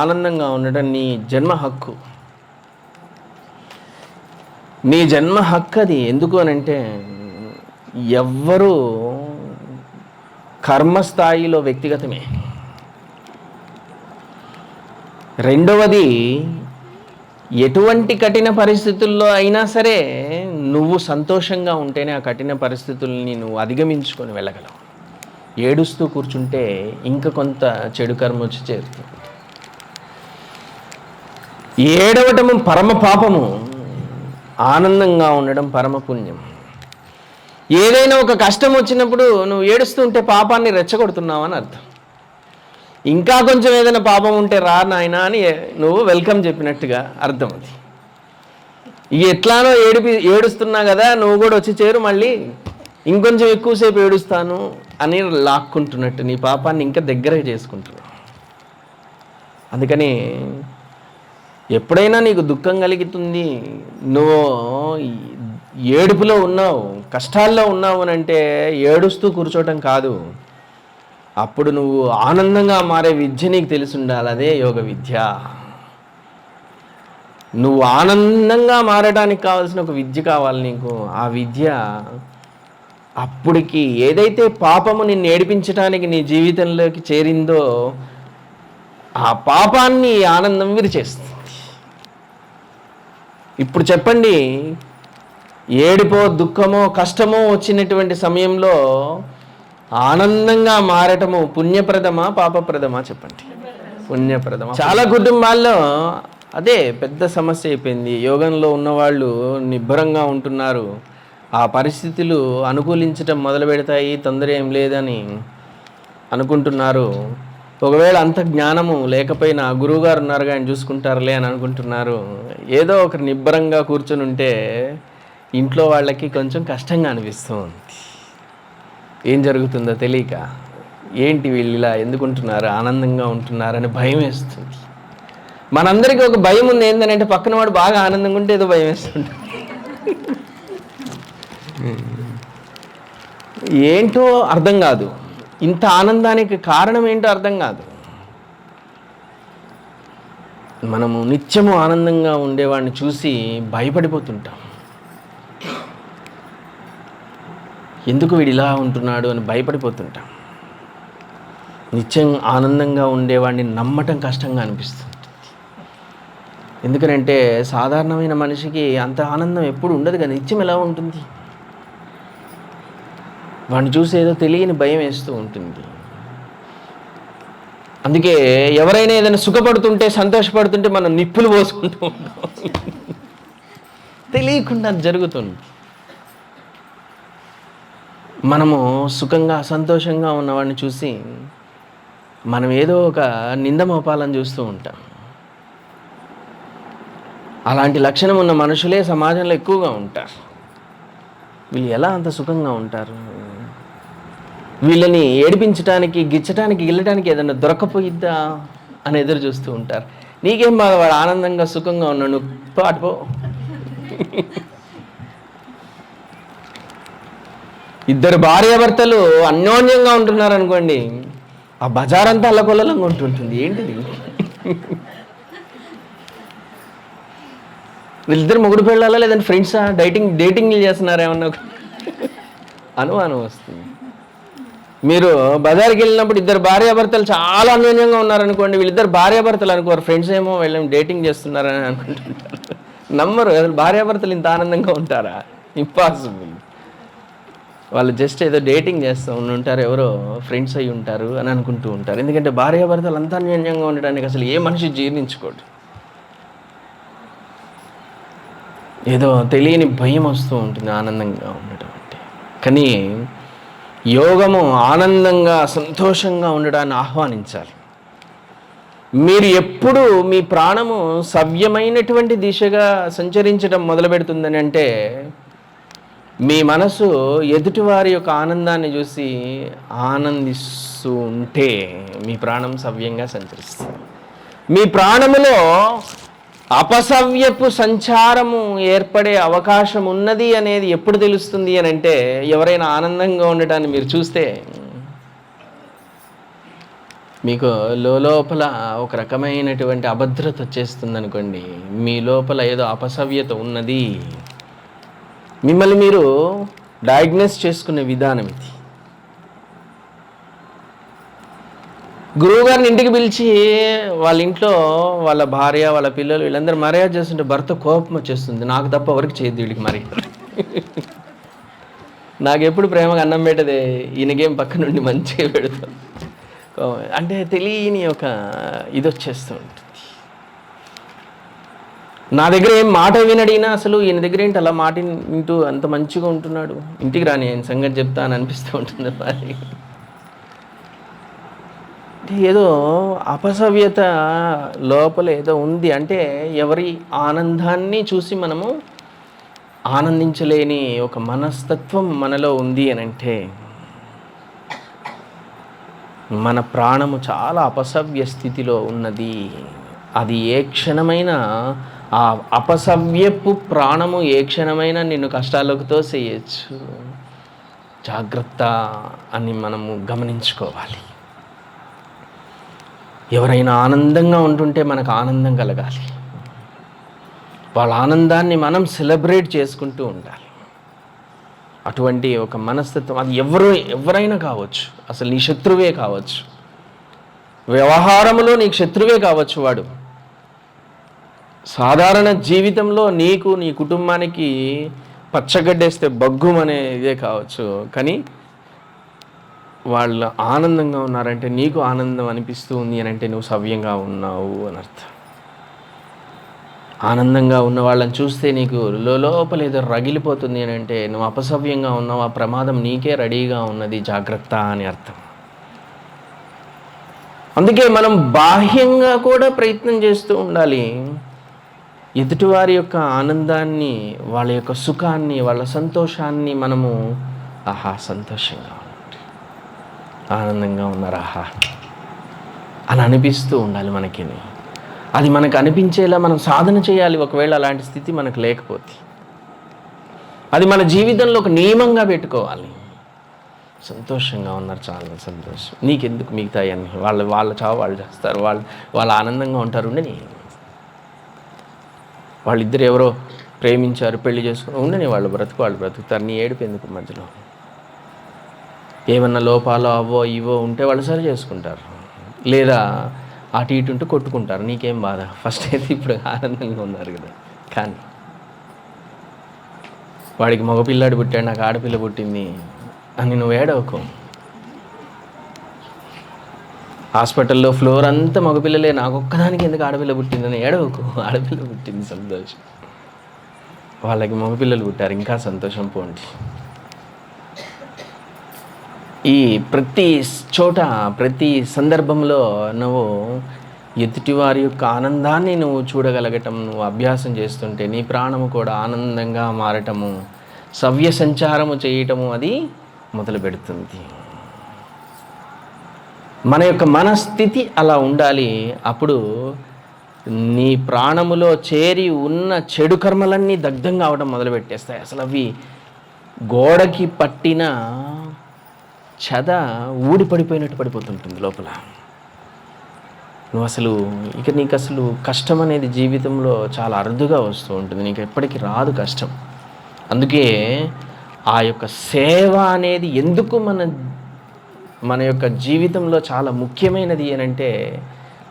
ఆనందంగా ఉండటం నీ జన్మ హక్కు. నీ జన్మ హక్కు అది ఎందుకు అని అంటే ఎవ్వరూ కర్మస్థాయిలో వ్యక్తిగతమే. రెండవది ఎటువంటి కఠిన పరిస్థితుల్లో అయినా సరే నువ్వు సంతోషంగా ఉంటేనే ఆ కఠిన పరిస్థితుల్ని నువ్వు అధిగమించుకొని వెళ్ళగలవు. ఏడుస్తూ కూర్చుంటే ఇంకా కొంత చెడు కర్మ వచ్చి చేరుతుంది. ఏడవటము పరమ పాపము ఆనందంగా ఉండడం పరమ పుణ్యం. ఏదైనా ఒక కష్టం వచ్చినప్పుడు నువ్వు ఏడుస్తుంటే పాపాన్ని రెచ్చగొడుతున్నావు అని అర్థం. ఇంకా కొంచెం ఏదైనా పాపం ఉంటే రా నాయనా అని నువ్వు వెల్కమ్ చెప్పినట్టుగా అర్థం అది. ఎట్లానో ఏడిపి ఏడుస్తున్నా కదా నువ్వు కూడా వచ్చి చేరు మళ్ళీ ఇంకొంచెం ఎక్కువసేపు ఏడుస్తాను అని లాక్కుంటున్నట్టు నీ పాపాన్ని ఇంకా దగ్గర చేసుకుంటున్నావు. అందుకని ఎప్పుడైనా నీకు దుఃఖం కలుగుతుంది? నువ్వు ఏడుపులో ఉన్నావు కష్టాల్లో ఉన్నావు అని అంటే ఏడుస్తూ కూర్చోవటం కాదు. అప్పుడు నువ్వు ఆనందంగా మారే విద్య నీకు తెలిసి ఉండాలి అదే యోగ విద్య. నువ్వు ఆనందంగా మారడానికి కావాల్సిన ఒక విద్య కావాలి నీకు. ఆ విద్య అప్పటికి ఏదైతే పాపము నిన్ను ఏడిపించడానికి నీ జీవితంలోకి చేరిందో ఆ పాపాన్ని ఆనందం విరిచేస్తుంది. ఇప్పుడు చెప్పండి ఏడుపో దుఃఖమో కష్టమో వచ్చినటువంటి సమయంలో ఆనందంగా మారటము పుణ్యప్రదమా పాపప్రదమా చెప్పండి? పుణ్యప్రదమా చాలా కుటుంబాల్లో అదే పెద్ద సమస్య అయిపోయింది. యోగంలో ఉన్నవాళ్ళు నిబ్బరంగా ఉంటున్నారు. ఆ పరిస్థితులు అనుకూలించటం మొదలు పెడతాయి తొందర ఏం లేదని అనుకుంటున్నారు. ఒకవేళ అంత జ్ఞానము లేకపోయినా గురువుగారు ఉన్నారు ఆయన చూసుకుంటారులే అని అనుకుంటున్నారు. ఏదో ఒకరు నిబ్బరంగా కూర్చొని ఉంటే ఇంట్లో వాళ్ళకి కొంచెం కష్టంగా అనిపిస్తుంది. ఏం జరుగుతుందో తెలియక ఏంటి వీళ్ళు ఇలా ఎందుకుంటున్నారు ఆనందంగా ఉంటున్నారని భయం వేస్తుంది. మనందరికీ ఒక భయం ఉంది ఏంటంటే పక్కన వాడు బాగా ఆనందంగా ఉంటే ఏదో భయం వేస్తుంటాడు. ఏంటో అర్థం కాదు. ఇంత ఆనందానికి కారణం ఏంటో అర్థం కాదు. మనము నిత్యము ఆనందంగా ఉండేవాడిని చూసి భయపడిపోతుంటాం. ఎందుకు వీడు ఇలా ఉంటున్నాడు అని భయపడిపోతుంటాం. నిత్యం ఆనందంగా ఉండేవాడిని నమ్మటం కష్టంగా అనిపిస్తుంది. ఎందుకనంటే సాధారణమైన మనిషికి అంత ఆనందం ఎప్పుడు ఉండదు కదా నిత్యం ఎలా ఉంటుంది? వాడిని చూసి ఏదో తెలియని భయం వేస్తూ ఉంటుంది. అందుకే ఎవరైనా ఏదైనా సుఖపడుతుంటే సంతోషపడుతుంటే మనం నిప్పులు పోసుకుంటూ ఉంటాం. తెలియకుండా అది జరుగుతుంది. మనము సుఖంగా సంతోషంగా ఉన్నవాడిని చూసి మనం ఏదో ఒక నింద మోపాలని చూస్తూ ఉంటాం. అలాంటి లక్షణం ఉన్న మనుషులే సమాజంలో ఎక్కువగా ఉంటారు. వీళ్ళు ఎలా అంత సుఖంగా ఉంటారు? వీళ్ళని ఏడిపించడానికి గిచ్చడానికి గిల్లడానికి ఏదైనా దొరకపోయిద్దా అని ఎదురు చూస్తూ ఉంటారు. నీకేం బాధ? వాడు ఆనందంగా సుఖంగా ఉన్నాడు. పాటు పాటుపో ఇద్దరు భార్యాభర్తలు అన్యోన్యంగా ఉంటున్నారు అనుకోండి ఆ అంతా అల్లకొల్లంగా ఉంటుంటుంది. ఏంటిది? వీళ్ళిద్దరు మొగుడు పెళ్ళాలా? లేదంటే ఫ్రెండ్సా? డైటింగ్ డేటింగ్ చేస్తున్నారా ఏమన్నా? అనుమానం వస్తుంది. మీరు బజార్కి వెళ్ళినప్పుడు ఇద్దరు భార్యాభర్తలు చాలా అన్యోన్యంగా ఉన్నారనుకోండి వీళ్ళిద్దరు భార్యాభర్తలు అనుకోరు. ఫ్రెండ్స్ ఏమో వెళ్ళి డేటింగ్ చేస్తున్నారని అనుకుంటుంటారు. నమ్మరు అసలు భార్యాభర్తలు ఇంత ఆనందంగా ఉంటారా? ఇంపాసిబుల్ వాళ్ళు జస్ట్ ఏదో డేటింగ్ చేస్తూ ఉంటారు ఎవరో ఫ్రెండ్స్ అయి ఉంటారు అని అనుకుంటూ ఉంటారు. ఎందుకంటే భార్యాభర్తలు అంత అన్యోన్యంగా ఉండడానికి అసలు ఏ మనిషి జీర్ణించుకోడు. ఏదో తెలియని భయం వస్తూ ఉంటుంది ఆనందంగా ఉండటం అంటే. కానీ యోగము ఆనందంగా సంతోషంగా ఉండడాన్ని ఆహ్వానించాలి. మీరు ఎప్పుడు మీ ప్రాణము సవ్యమైనటువంటి దిశగా సంచరించడం మొదలు పెడుతుందని అంటే మీ మనసు ఎదుటివారి యొక్క ఆనందాన్ని చూసి ఆనందిస్తూ ఉంటే మీ ప్రాణం సవ్యంగా సంచరిస్తుంది. మీ ప్రాణములో అపసవ్యపు సంచారము ఏర్పడే అవకాశం ఉన్నది అనేది ఎప్పుడు తెలుస్తుంది అని అంటే ఎవరైనా ఆనందంగా ఉండటాన్ని మీరు చూస్తే మీకు లోపల ఒక రకమైనటువంటి అభద్రత వచ్చేస్తుంది అనుకోండి మీ లోపల ఏదో అపసవ్యత ఉన్నది. మిమ్మల్ని మీరు డయాగ్నోస్ చేసుకునే విధానం ఇది. గురువుగారిని ఇంటికి పిలిచి వాళ్ళ ఇంట్లో వాళ్ళ భార్య వాళ్ళ పిల్లలు వీళ్ళందరూ మర్యాద చేస్తుంటే భర్త కోపం వచ్చేస్తుంది. నాకు తప్ప ఎవరికి చేయదు వీడికి మరి. నాకు ఎప్పుడు ప్రేమగా అన్నం పెట్టదే? ఈయనకేం పక్క నుండి మంచిగా పెడతాం. అంటే తెలియని ఒక ఇది వచ్చేస్తూ ఉంటుంది. నా దగ్గర ఏం మాట వినడినా అసలు ఈయన దగ్గర ఏంటి అలా మాట వింటూ అంత మంచిగా ఉంటున్నాడు? ఇంటికి రాని ఆయన సంగతి చెప్తా అని అనిపిస్తూ ఉంటుంది మరి. అంటే ఏదో అపసవ్యత లోపల ఏదో ఉంది. అంటే ఎవరి ఆనందాన్ని చూసి మనము ఆనందించలేని ఒక మనస్తత్వం మనలో ఉంది అని అంటే మన ప్రాణము చాలా అపసవ్య స్థితిలో ఉన్నది. అది ఏ క్షణమైన ఆ అపసవ్యపు ప్రాణము ఏ క్షణమైనా నిన్ను కష్టాలకు తోసేయచ్చు. జాగ్రత్త అని మనము గమనించుకోవాలి. ఎవరైనా ఆనందంగా ఉంటుంటే మనకు ఆనందం కలగాలి. వాళ్ళ ఆనందాన్ని మనం సెలబ్రేట్ చేసుకుంటూ ఉండాలి. అటువంటి ఒక మనస్తత్వం అది ఎవరు ఎవరైనా కావచ్చు అసలు నీ శత్రువే కావచ్చు. వ్యవహారంలో నీకు శత్రువే కావచ్చు వాడు. సాధారణ జీవితంలో నీకు నీ కుటుంబానికి పచ్చగడ్డేస్తే బగ్గుమనే ఇదే కావచ్చు. కానీ వాళ్ళు ఆనందంగా ఉన్నారంటే నీకు ఆనందం అనిపిస్తూ ఉంది అని అంటే నువ్వు సవ్యంగా ఉన్నావు అని అర్థం. ఆనందంగా ఉన్న వాళ్ళని చూస్తే నీకు లోపల ఏదో రగిలిపోతుంది అని అంటే నువ్వు అపసవ్యంగా ఉన్నావు ఆ ప్రమాదం నీకే రెడీగా ఉన్నది జాగ్రత్త అని అర్థం. అందుకే మనం బాహ్యంగా కూడా ప్రయత్నం చేస్తూ ఉండాలి. ఎదుటివారి యొక్క ఆనందాన్ని వాళ్ళ యొక్క సుఖాన్ని వాళ్ళ సంతోషాన్ని మనము ఆహా సంతోషంగా ఆనందంగా ఉన్నారు? ఆహా అని అనిపిస్తూ ఉండాలి మనకి. అది మనకు అనిపించేలా మనం సాధన చేయాలి. ఒకవేళ అలాంటి స్థితి మనకు లేకపోతే. అది మన జీవితంలో ఒక నియమంగా పెట్టుకోవాలి. సంతోషంగా ఉన్నారు చాలా సంతోషం. నీకెందుకు మిగతా అన్ని వాళ్ళు వాళ్ళ చావు వాళ్ళు చేస్తారు. వాళ్ళు వాళ్ళు ఆనందంగా ఉంటారు ఉండని. వాళ్ళిద్దరు ఎవరో ప్రేమించారు పెళ్ళి చేసుకుని ఉండని వాళ్ళు బ్రతుకు వాళ్ళు బ్రతుకుతారు. నీ ఏడుపు ఎందుకు మధ్యలో? ఏమన్నా లోపాలు అవో ఇవో ఉంటే వాళ్ళు సరి చేసుకుంటారు. లేదా అటు ఇటు ఉంటే కొట్టుకుంటారు. నీకేం బాధ? ఫస్ట్ అయితే ఇప్పుడు ఆనందంగా ఉన్నారు కదా. కానీ వాడికి మగపిల్లాడు పుట్టాడు నాకు ఆడపిల్ల పుట్టింది అని నువ్వు ఏడవకు. హాస్పిటల్లో ఫ్లోర్ అంతా మగపిల్లలే నాకు ఒక్కదానికి ఎందుకు ఆడపిల్ల పుట్టిందని ఏడవకు. ఆడపిల్ల పుట్టింది సంతోషం. వాళ్ళకి మగపిల్లలు పుట్టారు ఇంకా సంతోషం పోండి. ఈ ప్రతి చోట ప్రతి సందర్భంలో నువ్వు ఎదుటివారి యొక్క ఆనందాన్ని నువ్వు చూడగలగటం నువ్వు అభ్యాసం చేస్తుంటే నీ ప్రాణము కూడా ఆనందంగా మారటము సవ్య సంచారము చేయటము అది మొదలు పెడుతుంది మన యొక్క మనస్థితి అలా ఉండాలి. అప్పుడు నీ ప్రాణములో చేరి ఉన్న చెడు కర్మలన్నీ దగ్ధంగా అవడం మొదలుపెట్టేస్తాయి. అసలు అవి గోడకి పట్టిన చద ఊడి పడిపోయినట్టు పడిపోతుంటుంది లోపల. నువ్వు అసలు ఇక నీకు అసలు కష్టం అనేది జీవితంలో చాలా అరుదుగా వస్తూ ఉంటుంది. నీకు ఎప్పటికీ రాదు కష్టం. అందుకే ఆ యొక్క సేవ అనేది ఎందుకు మన మన యొక్క జీవితంలో చాలా ముఖ్యమైనది అని అంటే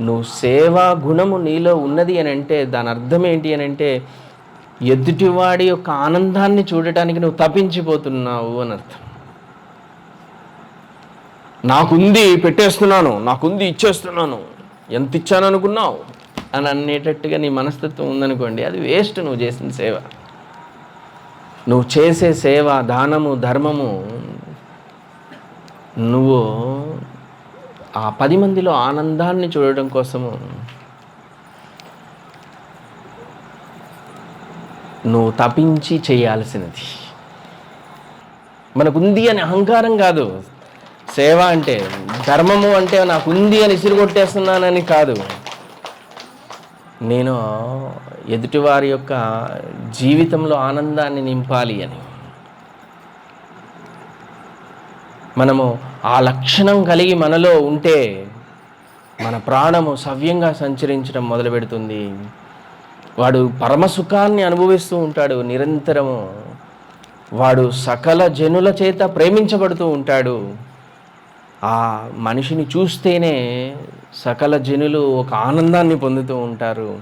నువ్వు సేవా గుణము నీలో ఉన్నది అని అంటే దాని అర్థం ఏంటి అని అంటే ఎదుటివాడి యొక్క ఆనందాన్ని చూడటానికి నువ్వు తప్పించిపోతున్నావు అని అర్థం. నాకుంది పెట్టేస్తున్నాను నాకుంది ఇచ్చేస్తున్నాను. ఎంత ఇచ్చాను అనుకున్నావు అని అనేటట్టుగా నీ మనస్తత్వం ఉందనుకోండి అది వేస్ట్ నువ్వు చేసిన సేవ. నువ్వు చేసే సేవ దానము ధర్మము నువ్వు ఆ పది మందిలో ఆనందాన్ని చూడడం కోసము నువ్వు తపించి చేయాల్సినది. మనకుంది అని అహంకారం కాదు. సేవ అంటే ధర్మము అంటే నాకు ఉంది అని కొట్టేస్తున్నానని కాదు. నేను ఎదుటివారి యొక్క జీవితంలో ఆనందాన్ని నింపాలి అని. మనము ఆ లక్షణం కలిగి మనలో ఉంటే మన ప్రాణము సవ్యంగా సంచరించడం మొదలు పెడుతుంది. వాడు పరమసుఖాన్ని అనుభవిస్తూ ఉంటాడు నిరంతరము. వాడు సకల జనుల చేత ప్రేమించబడుతూ ఉంటాడు. ఆ మనిషిని చూస్తేనే సకల జనులు ఒక ఆనందాన్ని పొందుతూ ఉంటారు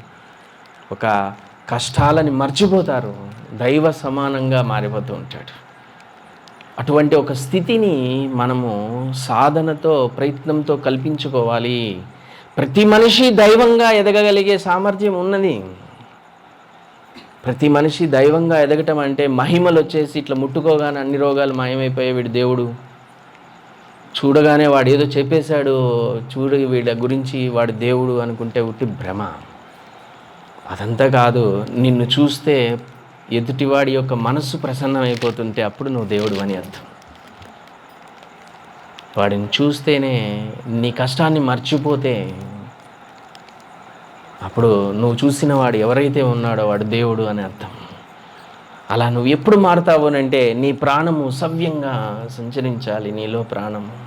ఒక కష్టాలని మర్చిపోతారు దైవ సమానంగా మారిపోతూ ఉంటాడు. అటువంటి ఒక స్థితిని మనము సాధనతో ప్రయత్నంతో కల్పించుకోవాలి. ప్రతి మనిషి దైవంగా ఎదగగలిగే సామర్థ్యం ఉన్నది. ప్రతి మనిషి దైవంగా ఎదగటం అంటే మహిమలు వచ్చేసి ఇట్లా ముట్టుకోగానే అన్ని రోగాలు మాయమైపోయే వీడు దేవుడు. చూడగానే వాడు ఏదో చెప్పేశాడు చూడ వీళ్ళ గురించి వాడు దేవుడు అనుకుంటే ఉట్టి భ్రమ. అదంతా కాదు నిన్ను చూస్తే ఎదుటివాడి యొక్క మనస్సు ప్రసన్నమైపోతుంటే అప్పుడు నువ్వు దేవుడు అని అర్థం. వాడిని చూస్తేనే నీ కష్టాన్ని మర్చిపోతే అప్పుడు నువ్వు చూసిన వాడు ఎవరైతే ఉన్నాడో వాడు దేవుడు అని అర్థం. అలా నువ్వు ఎప్పుడు మారుతావు అంటే నీ ప్రాణము సవ్యంగా సంచరించాలి నీలో ప్రాణము.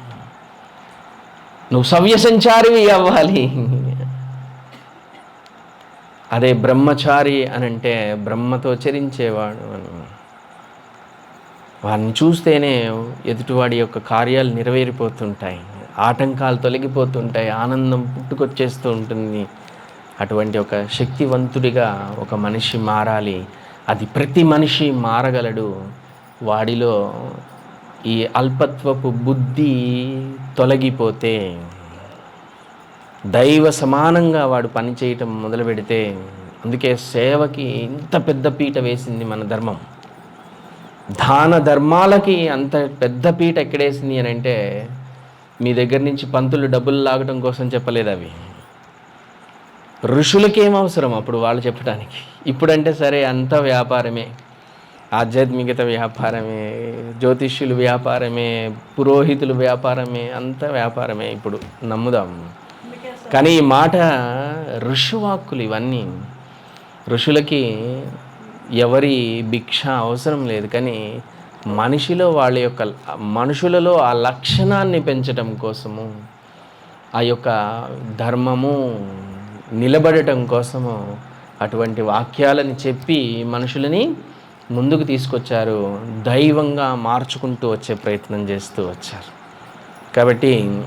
నువ్వు సవ్యసంచారివి అవ్వాలి. అదే బ్రహ్మచారి అని అంటే బ్రహ్మతో చరించేవాడు అని. వారిని చూస్తేనే ఎదుటివాడి యొక్క కార్యాలు నెరవేరిపోతుంటాయి. ఆటంకాలు తొలగిపోతుంటాయి. ఆనందం పుట్టుకొచ్చేస్తూ ఉంటుంది. అటువంటి ఒక శక్తివంతుడిగా ఒక మనిషి మారాలి. అది ప్రతి మనిషి మారగలడు. వాడిలో ఈ అల్పత్వపు బుద్ధి తొలగిపోతే దైవ సమానంగా వాడు పనిచేయటం మొదలు పెడితే అందుకే సేవకి ఇంత పెద్ద పీట వేసింది మన ధర్మం. దాన ధర్మాలకి అంత పెద్ద పీట ఎక్కడేసింది అని అంటే మీ దగ్గర నుంచి పంతులు డబ్బులు లాగడం కోసం చెప్పలేదు అవి. ఋషులకేం అవసరం అప్పుడు వాళ్ళు చెప్పడానికి ఇప్పుడంటే సరే అంత వ్యాపారమే. ఆధ్యాత్మికత వ్యాపారమే జ్యోతిష్యులు వ్యాపారమే పురోహితులు వ్యాపారమే అంత వ్యాపారమే ఇప్పుడు నమ్ముదాం. కానీ ఈ మాట ఋషివాక్కులు ఇవన్నీ. ఋషులకి ఎవరి భిక్ష అవసరం లేదు కానీ మనిషిలో వాళ్ళ యొక్క మనుషులలో ఆ లక్షణాన్ని పెంచడం కోసము ఆ యొక్క ధర్మము నిలబడటం కోసము అటువంటి వాక్యాలని చెప్పి మనుషులని ముందుకు తీసుకొచ్చారు దైవంగా మార్చుకుంటూ వచ్చే ప్రయత్నం చేస్తూ వచ్చారు. కాబట్టి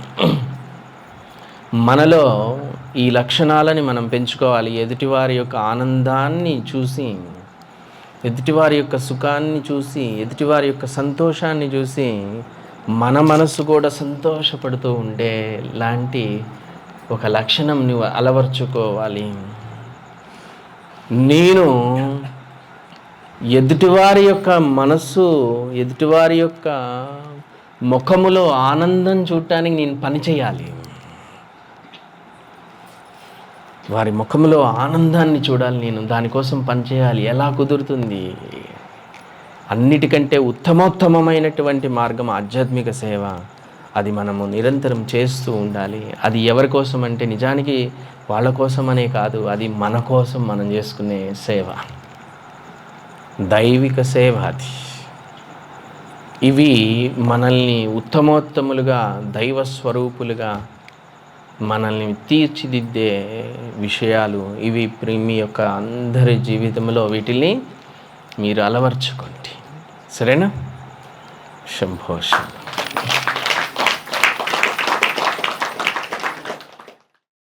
మనలో ఈ లక్షణాలని మనం పెంచుకోవాలి. ఎదుటివారి యొక్క ఆనందాన్ని చూసి ఎదుటివారి యొక్క సుఖాన్ని చూసి ఎదుటివారి యొక్క సంతోషాన్ని చూసి మన మనసు కూడా సంతోషపడుతూ ఉండే లాంటి ఒక లక్షణం నువ్వు అలవర్చుకోవాలి. నేను ఎదుటివారి యొక్క మనస్సు ఎదుటివారి యొక్క ముఖములో ఆనందం చూడటానికి నేను పని చేయాలి. వారి ముఖంలో ఆనందాన్ని చూడాలి నేను దానికోసం పనిచేయాలి ఎలా కుదురుతుంది? అన్నిటికంటే ఉత్తమోత్తమమైనటువంటి మార్గం ఆధ్యాత్మిక సేవ. అది మనము నిరంతరం చేస్తూ ఉండాలి. అది ఎవరి కోసం అంటే నిజానికి వాళ్ళ కోసమనే కాదు అది మన కోసం మనం చేసుకునే సేవ. దైవిక సేవ అది ఇవి మనల్ని ఉత్తమోత్తములుగా దైవ స్వరూపులుగా మనల్ని తీర్చిదిద్దే విషయాలు ఇవి ప్రేమి మీ యొక్క అందరి జీవితంలో వీటిని మీరు అలవర్చుకోండి. సరేనా? శంభో శంభో.